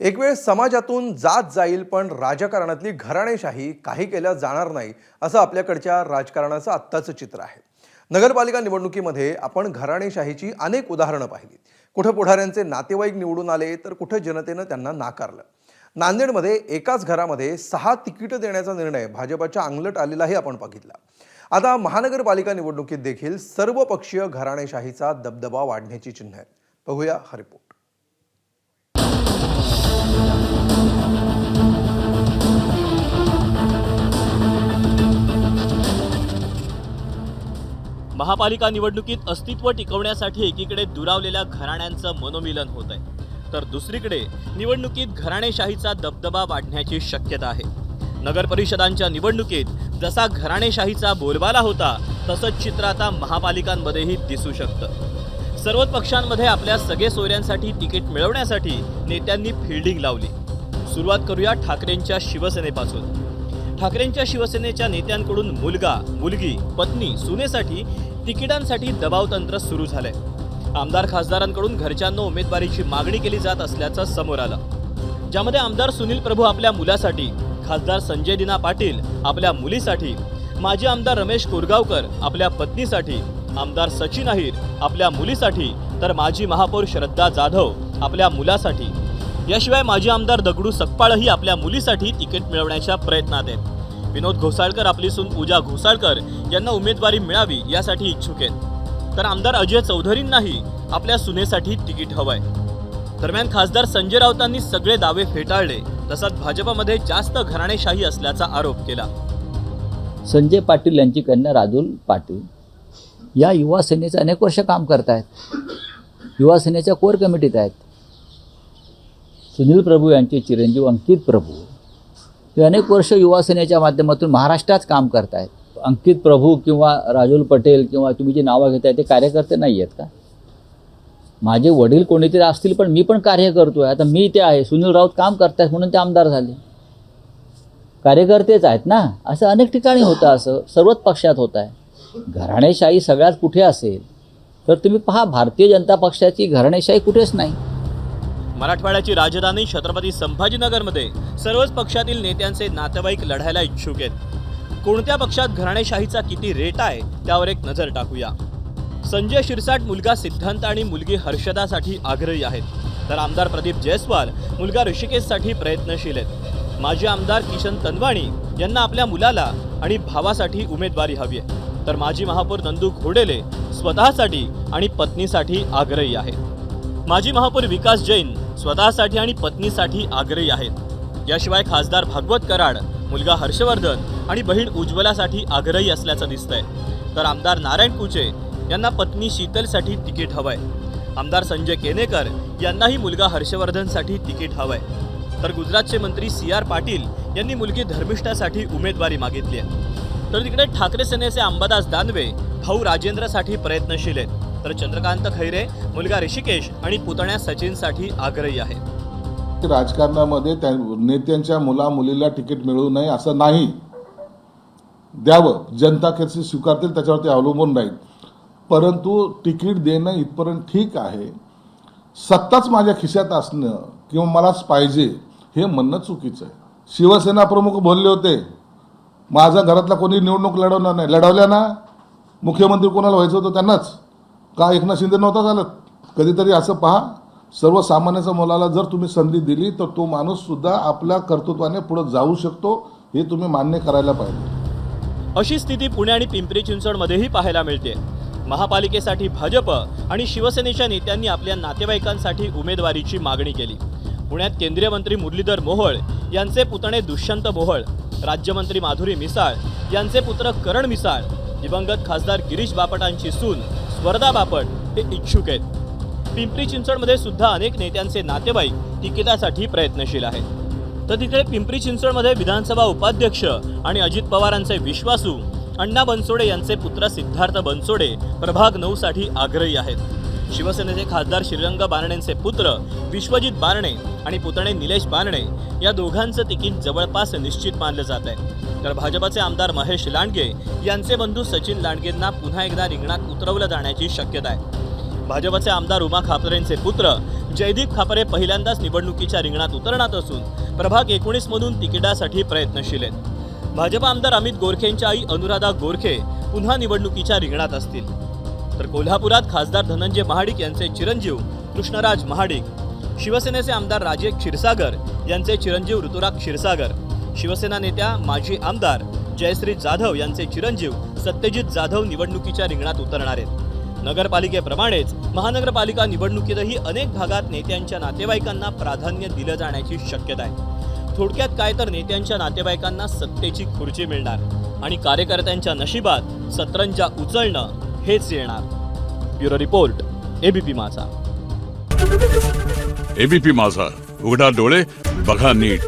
एक वेळ समाजातून जात जाईल पण राजकारणातली घराणेशाही काही केल्या जाणार नाही असं आपल्याकडच्या राजकारणाचं आत्ताचं चित्र आहे. नगरपालिका निवडणुकीमध्ये आपण घराणेशाहीची अनेक उदाहरणं पाहिली. कुठं पुढाऱ्यांचे नातेवाईक निवडून आले तर कुठं जनतेनं त्यांना नाकारलं. नांदेडमध्ये एकाच घरामध्ये सहा तिकीटं देण्याचा निर्णय भाजपच्या अंगलट आलेलाही आपण बघितला. आता महानगरपालिका निवडणुकीत देखील सर्वपक्षीय घराणेशाहीचा दबदबा वाढण्याची चिन्ह आहेत. बघूया हा महापालिका निवडणुकीत अस्तित्व टिकवण्यासाठी एकीकडे दुरावलेल्या घराण्यांचं मनोमिलन होत आहे तर दुसरीकडे निवडणुकीत घराणेशाहीचा दबदबा वाढण्याची शक्यता आहे. नगर परिषदांच्या निवडणुकीत जसा घराणेशाहीचा बोलबाला होता तसंच चित्र आता महापालिकांमध्येही दिसू शकतं. सर्वच पक्षांमध्ये आपल्या सगळे सोयऱ्यांसाठी तिकीट मिळवण्यासाठी नेत्यांनी फिल्डिंग लावली. सुरुवात करूया ठाकरेंच्या शिवसेनेपासून. ठाकरेंच्या शिवसेनेच्या नेत्यांकडून मुलगा मुलगी पत्नी सुनेसाठी तिकिटांसाठी दबावतंत्र सुरू झालंय. आमदार खासदारांकडून घरच्यांना उमेदवारीची मागणी केली जात असल्याचं समोर आलं. ज्यामध्ये आमदार सुनील प्रभू आपल्या मुलासाठी खासदार संजय दिना पाटील आपल्या मुलीसाठी माजी आमदार रमेश कोरगावकर आपल्या पत्नीसाठी आमदार सचिन अहिर आपल्या मुलीसाठी तर माजी महापौर श्रद्धा जाधव आपल्या मुलासाठी. याशिवाय माजी आमदार दगडू सकपाळही आपल्या मुलीसाठी तिकीट मिळवण्याच्या प्रयत्नात आहेत. विनोद घोसाळकर आपली सून पूजा घोसाळकर यांना उमेदवारी मिळावी यासाठी इच्छुक आहेत. तर आमदार अजय चौधरींनाही आपल्या सुनेसाठी तिकीट हवंय. दरम्यान खासदार संजय राऊतांनी सगळे दावे फेटाळले तसाच भाजपमध्ये जास्त घराणेशाही असल्याचा आरोप केला. संजय पाटील यांची कन्या राजूल पाटील या युवा सेनेचे अनेक वर्ष काम करत आहेत युवा सेनेच्या कोर कमिटीत आहेत. सुनील प्रभू यांचे चिरंजीव अंकित प्रभू. ते अनेक वर्ष युवासेनेच्या माध्यमातून महाराष्ट्रात काम करत आहेत अंकित प्रभू किंवा राजूल पटेल किंवा तुम्ही जे नावं घेताय ते कार्यकर्ते नाही आहेत का? माझे वडील कोणीतरी असतील पण मी पण कार्य करतो आहे आता मी ते आहे सुनील राऊत काम करतायत म्हणून ते आमदार झाले. कार्यकर्तेच आहेत ना? असं अनेक ठिकाणी होतं असं सर्वच पक्षात होत आहे घराणेशाही सगळ्यात कुठे असेल? तर तुम्ही पहा भारतीय जनता पक्षाची घराणेशाही कुठेच नाही. मराठवाड्याची राजधानी छत्रपती संभाजीनगरमध्ये सर्वच पक्षातील नेत्यांचे नातेवाईक लढायला इच्छुक आहेत. कोणत्या पक्षात घराणेशाहीचा किती रेट आहे त्यावर एक नजर टाकूया. संजय शिरसाट मुलगा सिद्धांत आणि मुलगी हर्षदासाठी आग्रही आहेत. तर आमदार प्रदीप जयस्वाल मुलगा ऋषिकेशसाठी प्रयत्नशील आहेत. माजी आमदार किशन तनवाणी यांना आपल्या मुलाला आणि भावासाठी उमेदवारी हवी आहे. तर माजी महापौर नंदू घोडेले स्वतःसाठी आणि पत्नीसाठी आग्रही आहेत. माजी महापौर विकास जैन स्वतःसाठी आणि पत्नीसाठी आग्रही आहेत. याशिवाय खासदार भागवत कराड मुलगा हर्षवर्धन आणि बहीण उज्ज्वलासाठी आग्रही असल्याचं दिसतंय. तर आमदार नारायण कुचे यांना पत्नी शीतलसाठी तिकीट हवंय. आमदार संजय केनेकर यांनाही मुलगा हर्षवर्धनसाठी तिकीट हवंय. तर गुजरातचे मंत्री सी आर पाटील यांनी मुलगी धर्मिष्ठासाठी उमेदवारी मागितली आहे. तर तिकडे ठाकरे सेनेचे अंबादास दानवे भाऊ राजेंद्रसाठी प्रयत्नशील आहेत. तर चंद्रकांत खैरे मुलगा ऋषिकेश आणि पुतण्या सचिनसाठी आग्रही आहे. राजकारणामध्ये त्या नेत्यांच्या मुला मुलीला तिकीट मिळू नये असं नाही. द्यावं. जनता कशी स्वीकारतील त्याच्यावरती अवलंबून राहील. परंतु तिकीट देणं इथपर्यंत ठीक आहे. सत्ताच माझ्या खिशात असणं किंवा मलाच पाहिजे हे म्हणणं चुकीचं आहे. शिवसेना प्रमुख बोलले होते माझा घरातला कोणी निवडणूक लढवणार नाही. लढवल्या ना? मुख्यमंत्री कोणाला व्हायचं होतं त्यांनाच? का एकनाथ शिंदे नव्हता चालत कधीतरी असं पहा सर्वसामान्याच्या मुलाला जर तुम्ही संधी दिली तर तो माणूससुद्धा आपल्या कर्तृत्वाने पुढे जाऊ शकतो हे तुम्ही मान्य करायला पाहिजे. अशी स्थिती पुणे आणि पिंपरी चिंचवडमध्येही पाहायला मिळते. महापालिकेसाठी भाजप आणि शिवसेनेच्या नेत्यांनी आपल्या नातेवाईकांसाठी उमेदवारीची मागणी केली. पुण्यात केंद्रीय मंत्री मुरलीधर मोहोळ यांचे पुतणे दुष्यंत मोहोळ राज्यमंत्री माधुरी मिसाळ यांचे पुत्र करण मिसाळ दिवंगत खासदार गिरीश बापटांची सून स्पर्धा बापट हे इच्छुक आहेत. पिंपरी चिंचवडमध्ये सुद्धा अनेक नेत्यांचे नातेवाईक तिकिटासाठी प्रयत्नशील आहेत. तर तिकडे पिंपरी चिंचवडमध्ये विधानसभा उपाध्यक्ष आणि अजित पवारांचे विश्वासू अण्णा बनसोडे यांचे पुत्र सिद्धार्थ बनसोडे प्रभाग नऊसाठी आग्रही आहेत. शिवसेनेचे खासदार श्रीरंग बारणेंचे पुत्र विश्वजित बारणे आणि पुतणे निलेश बारणे या दोघांचं तिकीट जवळपास निश्चित मानलं जात आहे. तर भाजपचे आमदार महेश लांडगे यांचे बंधू सचिन लांडगेंना पुन्हा एकदा रिंगणात उतरवलं जाण्याची शक्यता आहे. भाजपचे आमदार उमा खापरेंचे पुत्र जयदीप खापरे पहिल्यांदाच निवडणुकीच्या रिंगणात उतरणार असून प्रभाग एकोणीसमधून तिकिटासाठी प्रयत्नशील आहेत. भाजप आमदार अमित गोरखेंच्या आई अनुराधा गोरखे पुन्हा निवडणुकीच्या रिंगणात असतील. तर कोल्हापुरात खासदार धनंजय महाडिक यांचे चिरंजीव कृष्णराज महाडिक. शिवसेनेचे आमदार राजे क्षीरसागर यांचे चिरंजीव ऋतुराग क्षीरसागर. शिवसेना नेत्या माजी आमदार जयश्री जाधव यांचे चिरंजीव सत्यजित जाधव निवडणुकीच्या रिंगणात उतरणार आहेत. नगरपालिकेप्रमाणेच महानगरपालिका निवडणुकीतही अनेक भागात नेत्यांच्या नातेवाईकांना प्राधान्य दिलं जाण्याची शक्यता आहे. थोडक्यात काय तर नेत्यांच्या नातेवाईकांना सत्तेची खुर्ची मिळणार आणि कार्यकर्त्यांच्या नशिबात सतरंजा उचलणं हेच येणार. Bureau report ABP Majha. ABP Majha. उघडा डोळे बघा नीट.